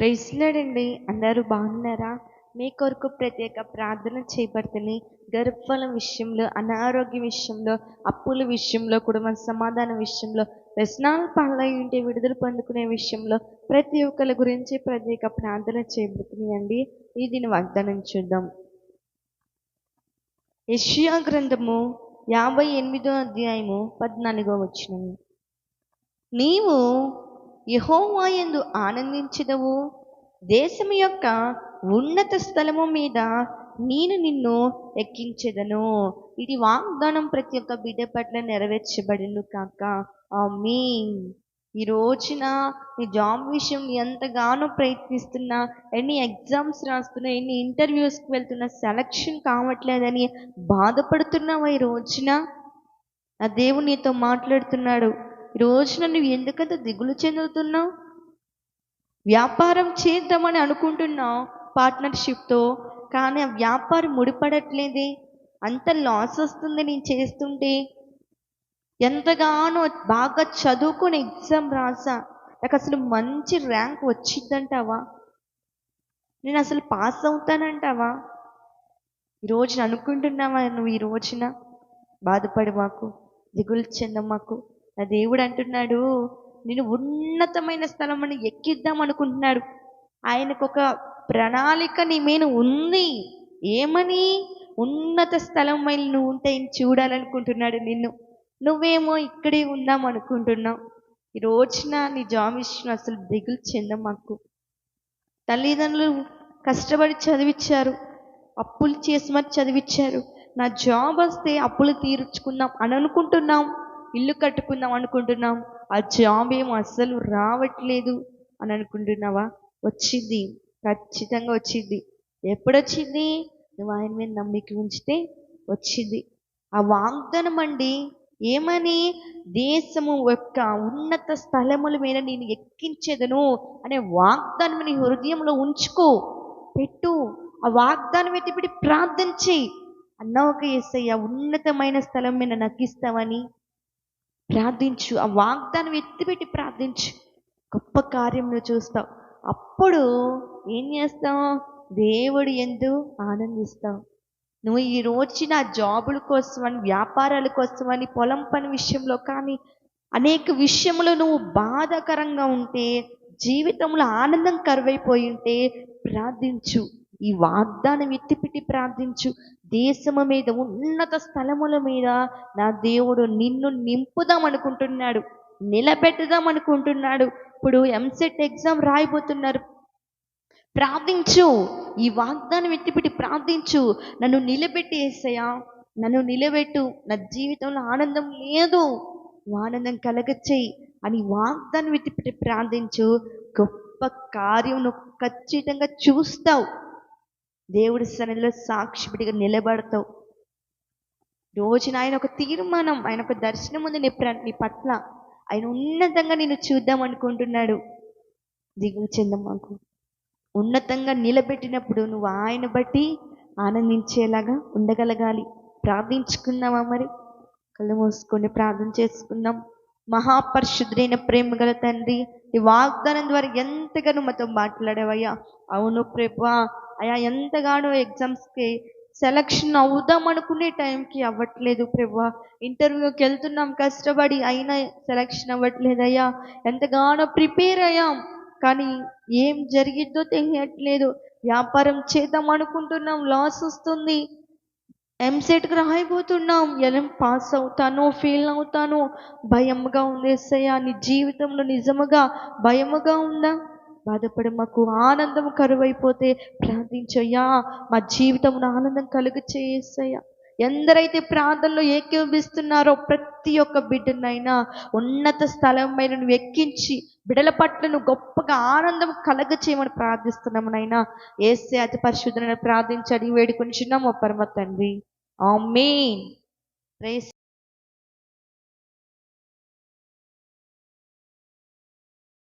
ప్రైస్లాడండి అందరూ బాగున్నారా? మీ కొరకు ప్రత్యేక ప్రార్థన చేయబడుతుంది గర్భఫలం విషయంలో అనారోగ్య విషయంలో అప్పుల విషయంలో కుటుంబ సమాధానం విషయంలో వ్యసనాల పాలై ఉంటే విడుదల పొందుకునే విషయంలో ప్రతి ఒక్కరి గురించి ప్రత్యేక ప్రార్థన చేపడుతుందండి ఈ దీని వాగ్దానం చూద్దాం. యెషయా గ్రంథము యాభై ఎనిమిదో అధ్యాయము పద్నాలుగో వచ్చినము నీవు యహోవాయందు ఆనందించదవు. దేశం యొక్క ఉన్నత స్థలము మీద నేను నిన్ను ఎక్కించెదను. ఇది వాగ్దానం ప్రతి ఒక్క బిడ్డ పట్ల నెరవేర్చబడిను కాక. మీ ఈ రోజున నీ జాబ్ విషయం ఎంతగానో ప్రయత్నిస్తున్నా ఎన్ని ఎగ్జామ్స్ రాస్తున్నా ఎన్ని ఇంటర్వ్యూస్కి వెళ్తున్నా సెలక్షన్ కావట్లేదని బాధపడుతున్నావా ఈ రోజున? ఆ దేవుడు నీతో మాట్లాడుతున్నాడు. రోజున నువ్వు ఎందుకంత దిగులు చెందుతున్నావు? వ్యాపారం చేద్దామని అనుకుంటున్నావు పార్ట్నర్షిప్తో కానీ ఆ వ్యాపారం ముడిపడట్లేదే. అంత లాస్ వస్తుంది నేను చేస్తుంటే. ఎంతగానో బాగా చదువుకుని ఎగ్జామ్ రాసా. నాకు అసలు మంచి ర్యాంక్ వచ్చిందంటావా? నేను అసలు పాస్ అవుతానంటావా? ఈ రోజున అనుకుంటున్నావా నువ్వు ఈ రోజున? బాధపడి మాకు దిగులు చెందమ్మాకు మాకు దేవుడు అంటున్నాడు నేను ఉన్నతమైన స్థలం అని ఎక్కిద్దాం అనుకుంటున్నాడు. ఆయనకు ఒక ప్రణాళిక నీ మీద ఉంది. ఏమని? ఉన్నత స్థలం మీద నువ్వు ఉంటే చూడాలనుకుంటున్నాడు నిన్ను. నువ్వేమో ఇక్కడే ఉందాం అనుకుంటున్నావు. ఈ రోజున నీ జాబ్ విషయం అసలు దిగులు చెందమాకు తల్లిదండ్రులు కష్టపడి చదివించారు అప్పులు చేసి మరి చదివించారు నా జాబ్ వస్తే అప్పులు తీర్చుకుందాం అని అనుకుంటున్నాం. ఇల్లు కట్టుకుందాం అనుకుంటున్నాం. ఆ జాబ్ ఏం అస్సలు రావట్లేదు అని అనుకుంటున్నావా? వచ్చింది. ఖచ్చితంగా వచ్చింది. ఎప్పుడొచ్చింది? నువ్వు ఆయన మీద నమ్మిక ఉంచితే వచ్చింది. ఆ వాగ్దానం అండి ఏమని? దేశము యొక్క ఉన్నత స్థలముల మీద నేను ఎక్కించేదను అనే వాగ్దానం నీ హృదయంలో ఉంచుకో. పెట్టు. ఆ వాగ్దానం ఎత్తిపెట్టి ప్రార్థన చేయి అన్న ఒక ఏసయ్య ఉన్నతమైన స్థలం మీద నక్కిస్తావని ప్రార్థించు. ఆ వాగ్దానం ఎత్తిపెట్టి ప్రార్థించు. గొప్ప కార్యం చూస్తావు. అప్పుడు ఏం చేస్తావు? దేవుడు ఎందు ఆనందిస్తావు. నువ్వు ఈ రోజున జాబుల కోసమని వ్యాపారాల కోసమని పొలం పని విషయంలో కానీ అనేక విషయంలో నువ్వు బాధాకరంగా ఉంటే జీవితంలో ఆనందం కరువైపోయి ఉంటే ప్రార్థించు. ఈ వాగ్దానం ఎత్తిపెట్టి ప్రార్థించు. దేశము మీద ఉన్నత స్థలముల మీద నా దేవుడు నిన్ను నింపుదాం అనుకుంటున్నాడు నిలబెట్టుదాం అనుకుంటున్నాడు. ఇప్పుడు ఎంసెట్ ఎగ్జామ్ రాయబోతున్నారు. ప్రార్థించు. ఈ వాగ్దానం ఎత్తిపెట్టి ప్రార్థించు. నన్ను నిలబెట్టి నన్ను నిలబెట్టు. నా జీవితంలో ఆనందం లేదు. ఆనందం కలగచ్చేయి అని వాగ్దానం ఎత్తిపెట్టి ప్రార్థించు. గొప్ప కార్యం నువ్వు ఖచ్చితంగా చూస్తావు. దేవుడి సన్నిధిలో సాక్షిపిడిగా నిలబడతావు. రోజున ఆయన ఒక తీర్మానం ఆయన ఒక దర్శనం ఉంది నీ ప్ర నీ పట్ల. ఆయన ఉన్నతంగా నేను చూద్దాం అనుకుంటున్నాడు. దిగులు చెందమాకు ఉన్నతంగా నిలబెట్టినప్పుడు నువ్వు ఆయన బట్టి ఆనందించేలాగా ఉండగలగాలి. ప్రార్థించుకున్నావా మరి? కళ్ళు మూసుకొని ప్రార్థన చేసుకుందాం. మహాపరిశుద్ధుడైన ప్రేమ గల తండ్రి ఈ వాగ్దానం ద్వారా ఎంతగానో మాతో మాట్లాడావయ్యా. అవును ప్రభా. అయ్యా ఎంతగానో ఎగ్జామ్స్కి సెలక్షన్ అవుదాం అనుకునే టైంకి అవ్వట్లేదు ప్రభా. ఇంటర్వ్యూకి వెళ్తున్నాం కష్టపడి అయినా సెలక్షన్ అవ్వట్లేదయ్యా. ఎంతగానో ప్రిపేర్ అయ్యాం కానీ ఏం జరిగిద్దో తెలియట్లేదు. వ్యాపారం చేద్దాం అనుకుంటున్నాం లాస్ వస్తుంది. ఎంసెట్కి రాయిపోతున్నాం ఎలా పాస్ అవుతానో ఫెయిల్ అవుతానో భయంగా ఉంది ఎస్సయ్యా. నీ జీవితంలో నిజముగా భయముగా ఉందా? బాధపడి మాకు ఆనందం కరువైపోతే ప్రార్థించయ్యా. మా జీవితంలో ఆనందం కలుగు చేసయ్యా ఎందరైతే ప్రార్థనలో ఏకీభవిస్తున్నారో ప్రతి ఒక్క బిడ్డనైనా ఉన్నత స్థలం పైన నువ్వు ఎక్కించి బిడల పట్ల నువ్వు గొప్పగా ఆనందం కలగ చేయమని ప్రార్థిస్తున్నాము నైనా ఏసే అతి పరిశుద్ధమైన ప్రార్థించి అడిగి వేడుకొని చిన్నాము పరమ తండ్రి. ఆమెన్.